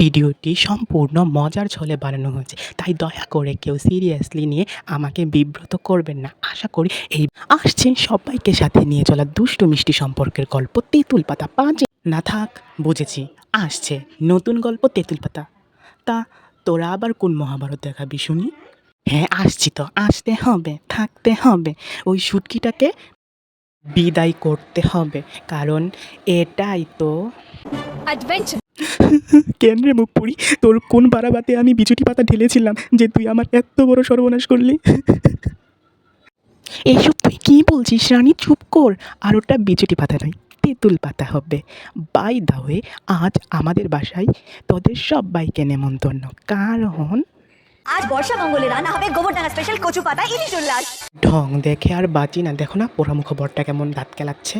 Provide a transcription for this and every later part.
ভিডিওটি সম্পূর্ণ মজার ছলে বানানো হয়েছে। তাই দয়া করে কেউ সিরিয়াসলি নিয়ে আমাকে বিব্রত করবেন না। আশা করি এই আসছে সবাইকে সাথে নিয়ে চলা দুষ্টু মিষ্টি সম্পর্কের গল্প তেঁতুল পাতা পাঁচ। না থাক, বুঝেছি। আসছে নতুন গল্প তেঁতুল পাতা। তা তোরা আবার কোন মহাভারত দেখাবি শুনি? হ্যাঁ আসছি তো। আসতে হবে, থাকতে হবে। ওই শুটকিটাকে বিদায় করতে হবে। কারণ এটাই তো adventure কেন রে মুখ পুরি তোর কোন বারাবাতে আমি বিচুটি পাতা ঢেলেছিলাম যে তুই আমার এত বড় সর্বনাশ করলি? এইসব তুই কি বলছিস রানী? চুপ কর। আর ওটা বিচুটি পাতা নয় তেঁতুল পাতা হবে। বাই দা হয়ে আজ আমাদের বাসায় তোদের সব বাইকে নেমন্তন্ন কারণ আজ বর্ষা মঙ্গলে রান্না হবে গোবরডাঙ্গা স্পেশাল কচু পাতা ইলিশ উল্লাস। ঢং দেখে আর বাঁচি না। দেখো না পোড়ামুখ বরটা কেমন দাঁত কেলাচ্ছে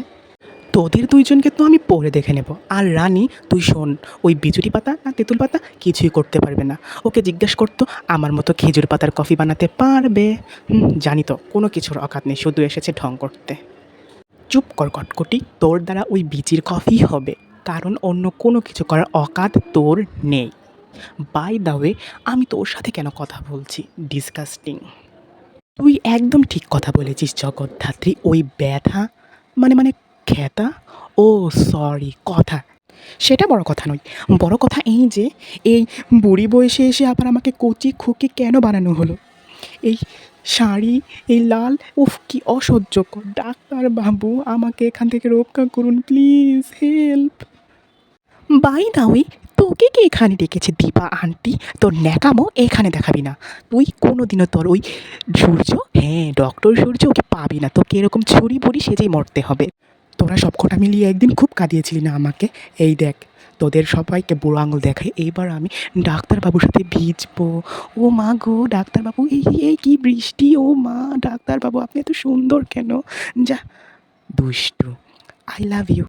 তোদের দুইজনকে তো আমি পরে দেখে নেব। আর রানী, তুই শোন, ওই বিজুরি পাতা না তেঁতুল পাতা কিছুই করতে পারবে না। ওকে জিজ্ঞেস করতো আমার মতো খেজুর পাতার কফি বানাতে পারবে? জানি তো, কোনো কিছুর অকাত নেই, শুধু এসেছে ঢং করতে। চুপ কর কটকটি, তোর দ্বারা ওই বিচির কফি হবে, কারণ অন্য কোনো কিছু করার অকাত তোর নেই। বাই দা ওয়ে আমি তোর সাথে কেন কথা বলছি? ডিসকাস্টিং তুই একদম ঠিক কথা বলেছিস, জগদ্ধাত্রী, ওই ব্যথা মানে মানে খ্যাতা ও সরি কথা। সেটা বড় কথা নয়। বড় কথা এই যে, এই বুড়ি বয়সে এসে আবার আমাকে কচি খুকি কেন বানানো হলো? এই শাড়ি, এই লাল, উফ, কি অসহ্যকর। ডাক্তার বাবু, আমাকে এখান থেকে রক্ষা করুন, প্লিজ, হেল্প। বাই দাওই তোকে কি এখানে ডেকেছে দীপা, আন্টি? তোর ন্যাকামো এখানে দেখাবি না। তুই কোনো দিনও তোর ওই সূর্য হ্যাঁ ডক্টর সূর্য ওকে পাবি না। তোকে এরকম ছুরি বুড়ি সেজেই মরতে হবে। তোরা সবকটা মিলিয়ে একদিন খুব কাঁদিয়েছিলি না আমাকে? এই দেখ, তোদের সবাইকে বুড়ো আঙুল দেখায় এইবার আমি ডাক্তারবাবুর সাথে ভিজবো। ও মা গো, ডাক্তারবাবু, এই এই কি বৃষ্টি? ও মা, ডাক্তারবাবু, আপনি এত সুন্দর কেন? যা, দুষ্টু আই লাভ ইউ